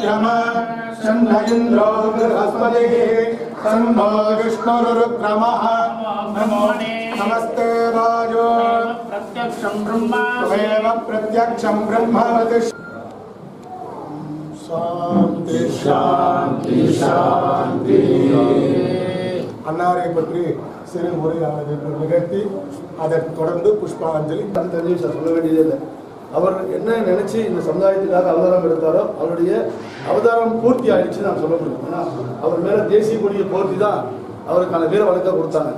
भवत्वर्यमः सन्न इन्द्रो बृहस्पतिः सन्नो विष्णुरुक्रमः नमो नमस्ते राजो प्रत्यक्षं ब्रह्मा त्वमेव प्रत्यक्षं ब्रह्मवति சாந்தி சாந்தி சாந்தி அன்னாரை பற்றி சிறு உரையானது நிகழ்த்தி அதற்கு தொடர்ந்து புஷ்பாஞ்சலி அது தெரிஞ்சு சார் சொல்ல வேண்டியதே இல்லை அவர் என்ன நினைச்சு இந்த சமுதாயத்துக்காக அவதாரம் எடுத்தாரோ அவருடைய அவதாரம் பூர்த்தி ஆயிடுச்சு நான் சொல்ல முடியும். ஏன்னா அவர் மேல தேசிய கொடியை போர்த்தி தான் அவருக்கான வீர வழக்கை கொடுத்தாங்க.